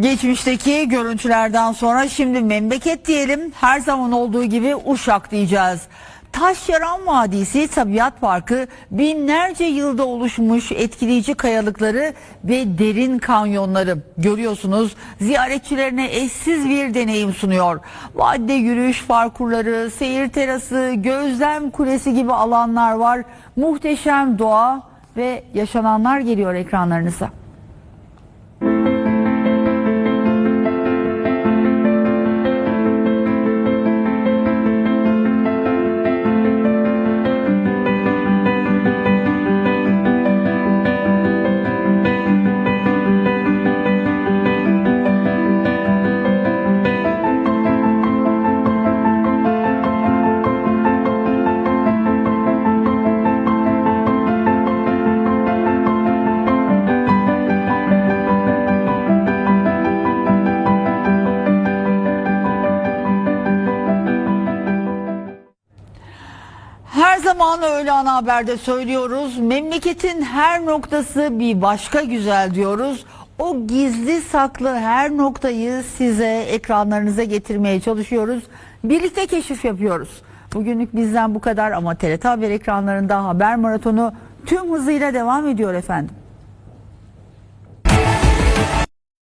Geçmişteki görüntülerden sonra şimdi memleket diyelim her zaman olduğu gibi Uşak diyeceğiz. Taşyaran Vadisi Tabiat Parkı binlerce yılda oluşmuş etkileyici kayalıkları ve derin kanyonları görüyorsunuz. Ziyaretçilerine eşsiz bir deneyim sunuyor. Vadide yürüyüş parkurları, seyir terası, gözlem kulesi gibi alanlar var. Muhteşem doğa ve yaşananlar geliyor ekranlarınıza. Her zaman öyle ana haberde söylüyoruz. Memleketin her noktası bir başka güzel diyoruz. O gizli saklı her noktayı size ekranlarınıza getirmeye çalışıyoruz. Birlikte keşif yapıyoruz. Bugünlük bizden bu kadar ama TRT Haber ekranlarında haber maratonu tüm hızıyla devam ediyor efendim.